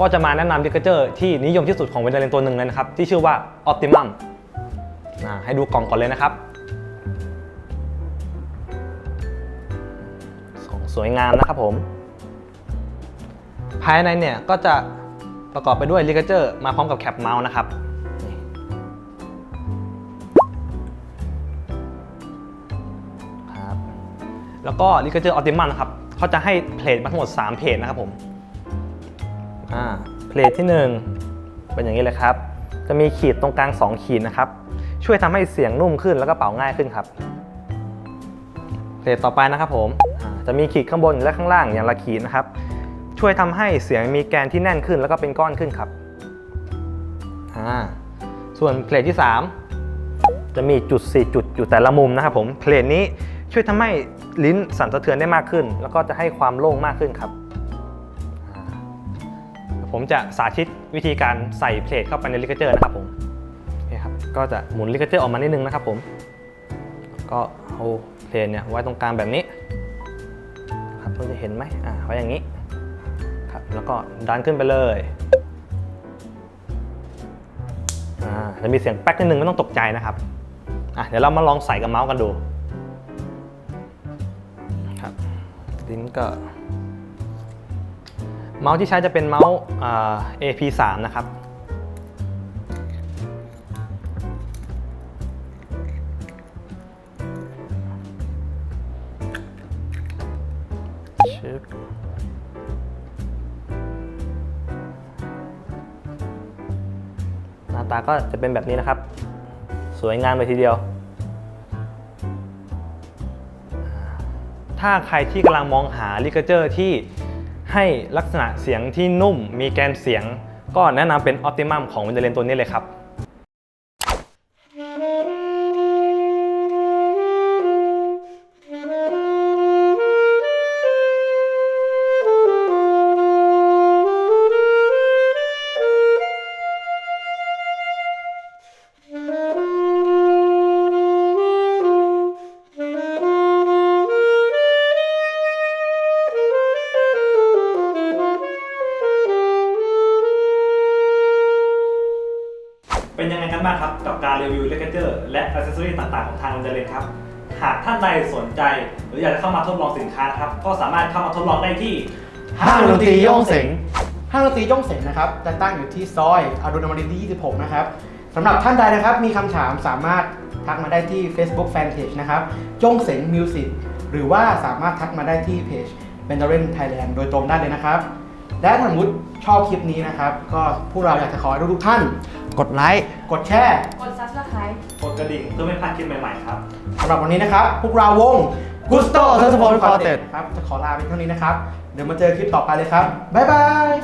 ก็จะมาแนะนำดิกเจอร์ที่นิยมที่สุดของเวนเดเลนตัวหนึ่งเลยนะครับ ที่ชื่อว่า Optimum อ่าให้ดูกล่องก่อนเลยนะครับ สวยงามนะครับผม ภายในเนี่ยก็จะประกอบไปด้วยลิกเจอร์มาพร้อมกับแคปเมาส์นะครับ แล้วก็ลิกเจอร์ออติมันะครับเขาจะให้เพลทมาทั้งหมด 3 เพจนะครับผมอ่าเพลทที่ 1 เป็นอย่างนี้เลยครับ จะมีขีดตรงกลาง 2 ขีดนะครับ ช่วยทำให้เสียงนุ่มขึ้นแล้วก็เป่าง่ายขึ้นครับเพลทต่อไปนะครับผมจะมีขีดข้างบนและข้างล่างอย่างละขีดนะครับ ช่วยทำให้เสียงมีแกนที่แน่นขึ้นแล้วก็เป็นก้อนขึ้นครับอ่าส่วนเพลทที่ 3 จะมีจุด 4 จุดอยู่แต่ละมุมนะครับผมเพลทนี้ ช่วยทำให้ลิ้นสั่นสะเทือนได้มากขึ้น แล้วก็จะให้ความโล่งมากขึ้นครับ ผมจะสาธิตวิธีการใส่เพลทเข้าไปในลิกเจอร์นะครับผมนี่ครับก็จะหมุนลิกเจอร์ออกมานิดนึงนะครับผมก็เอาเพลทเนี่ยไว้ตรงกลางแบบนี้ครับเราจะเห็นไหมอ่าไว้อย่างนี้ครับแล้วก็ดันขึ้นไปเลยอ่าจะมีเสียงแป๊กนิดนึงไม่ต้องตกใจนะครับอะเดี๋ยวเรามาลองใส่กับเมาส์กันดู ครับลิ้นก็เมาส์ที่ใช้จะเป็นเมาส์อ่า AP3 นะครับชึบหน้าตาก็จะเป็นแบบนี้นะครับ สวยงามเลยทีเดียว ถ้าใครที่กำลังมองหาลิเกเจอร์ที่ให้ลักษณะเสียงที่นุ่มมีแกนเสียง ก็แนะนำเป็นออติมัมของวินเดเลนตัวนี้เลยครับ เป็นยังไงกันบ้างครับกับการรีวิวเลกเจอร์และอ c เซสซอรี่ต่างๆของทางวันเจริญครับ หากท่านใดสนใจ หรืออยากจะเข้ามาทดลองสินค้านะครับก็สามารถเข้ามาทดลองได้ที่ห้างดนตรีย่องเสงห้างดนตรีย่องเสงนะครับจะตั้งอยู่ที่ซอยอรุณอมรินทร์ที่26 นะครับสำหรับท่านใดนะครับมีคำถามสามารถทักมาได้ที่ Facebook Fanpage นะครับโย่งเสงมิวสิกหรือว่าสามารถทักมาได้ที่เพจ b e n d a r i n Thailand โดยตรงได้เลยนะครับ และถ้าสมมติชอบคลิปนี้นะครับ ก็พวกเราอยากจะขอให้ทุกท่าน กดไลค์กดแชร์กด subscribe กดกระดิ่งเพื่อไม่พลาดคลิปใหม่ๆครับสำหรับวันนี้นะครับ พวกเราวง Gusto Saxophone Quartet ครับจะขอลาไปเท่านี้นะครับ เดี๋ยวมาเจอคลิปต่อไปเลยครับ บ๊ายบาย